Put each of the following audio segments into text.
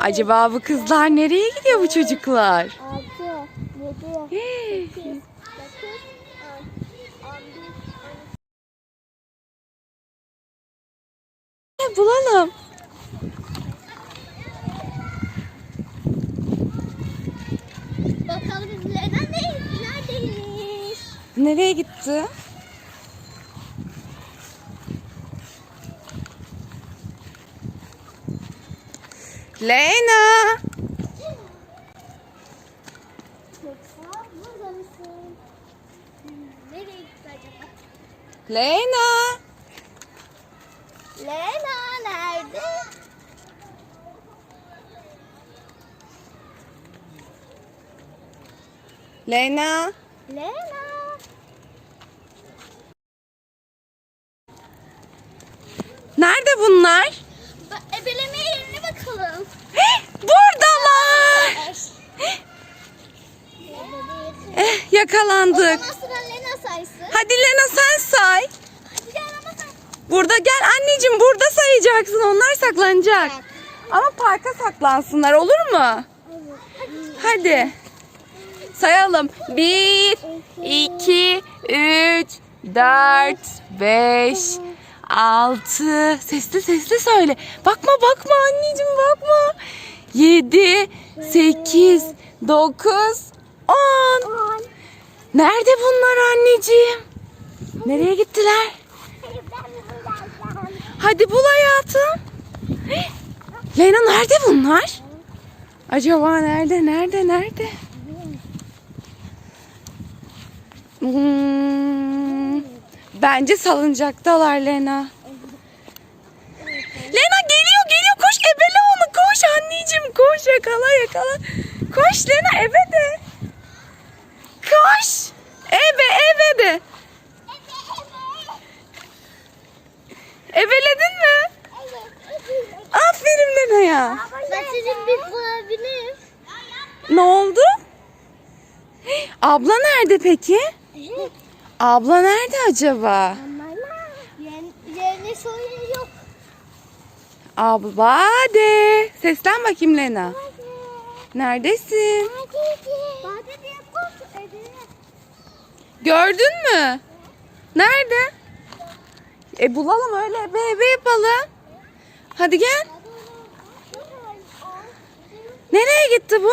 Acaba bu kızlar nereye gidiyor bu çocuklar? altı, yedi, sekiz, dokuz, on, on bir, on iki. Bulalım. Bakalım Lena ne, neredeymiş? Nereye gitti? Leyna. Leyna. Lena nerede? Leyna. Lena. Nerede bunlar? Ba ebeleme yerine bakalım. Buradalar. Lena Eh, yakalandık. sıra Lena saysın. Hadi Lena sen say. Hadi gel ama sen. Burada gel anneciğim burada sayacaksın. Onlar saklanacak. Ama parka saklansınlar olur mu? Hadi. Sayalım. 1, 2, 3, 4, 5, 6. Sesli sesli söyle. Bakma bakma anneciğim bakma. 7, 8, 9, 10. Nerede bunlar anneciğim? Nereye gittiler? Hadi bul hayatım. Leyla nerede bunlar? Acaba nerede, nerede, nerede? Hmm, bence salıncaktalar Lena. Lena geliyor, geliyor. Koş ebele onu. Koş anneciğim, koş yakala, yakala. Koş Lena ebe de. Koş. Ebe, ebe de. Ebeledin mi? Aferin Lena ya. Ben sizin bir bulabilirim. Ne oldu? Abla nerede peki? Abla nerede acaba? Yeni soru yok. Abla de. Seslen bakayım Lena. Neredesin? Gördün mü? Nerede? E bulalım öyle ebe ebe yapalım. Hadi gel. Nereye gitti bu?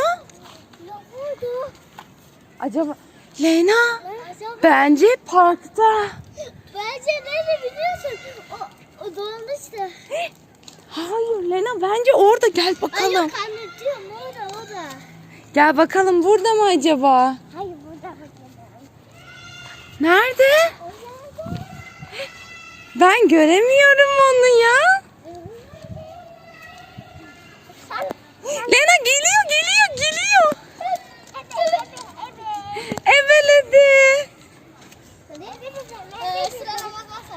Acaba Lena bence parkta. Bence nerede biliyorsun? O, o dolmuştu. Hayır Lena bence orada gel Ay bakalım. yok anlatıyorum orada orada. Gel bakalım burada mı acaba? Hayır burada burada. Nerede? Ben göremiyorum onu ya. Lena geliyor geliyor geliyor. Eveledi. Ee, sıralamaz varsa